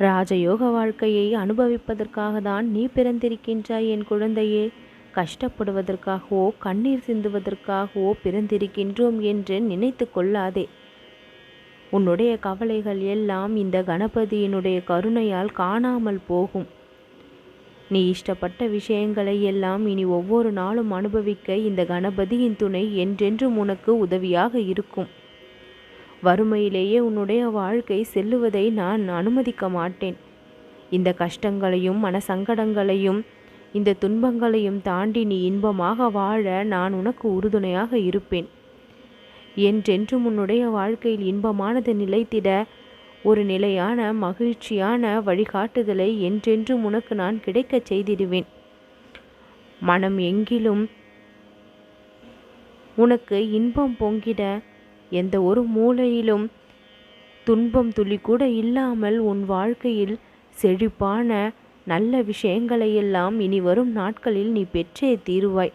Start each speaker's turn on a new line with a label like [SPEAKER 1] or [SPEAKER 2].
[SPEAKER 1] ராஜயோக வாழ்க்கையை அனுபவிப்பதற்காக தான் நீ பிறந்திருக்கின்றாய் என் குழந்தையே. கஷ்டப்படுவதற்காகவோ கண்ணீர் சிந்துவதற்காகவோ பிறந்திருக்கின்றோம் என்று நினைத்து கொள்ளாதே. உன்னுடைய கவலைகள் எல்லாம் இந்த கணபதியினுடைய கருணையால் காணாமல் போகும். நீ இஷ்டப்பட்ட விஷயங்களை எல்லாம் இனி ஒவ்வொரு நாளும் அனுபவிக்க இந்த கணபதியின் துணை என்றென்றும் உனக்கு உதவியாக இருக்கும். வறுமையிலேயே உன்னுடைய வாழ்க்கை செல்லுவதை நான் அனுமதிக்க மாட்டேன். இந்த கஷ்டங்களையும் மனசங்கடங்களையும் இந்த துன்பங்களையும் தாண்டி நீ இன்பமாக வாழ நான் உனக்கு உறுதுணையாக இருப்பேன். என்றென்றும் உன்னுடைய வாழ்க்கையில் இன்பமானது நிலைத்திட ஒரு நிலையான மகிழ்ச்சியான வழிகாட்டுதலை என்றென்றும் உனக்கு நான் கிடைக்கச் செய்திடுவேன். மனம் எங்கிலும் உனக்கு இன்பம் பொங்கிட எந்த ஒரு மூலையிலும் துன்பம் துளி கூட இல்லாமல் உன் வாழ்க்கையில் செழிப்பான நல்ல விஷயங்களையெல்லாம் இனி வரும் நாட்களில் நீ பெற்றே தீருவாய்.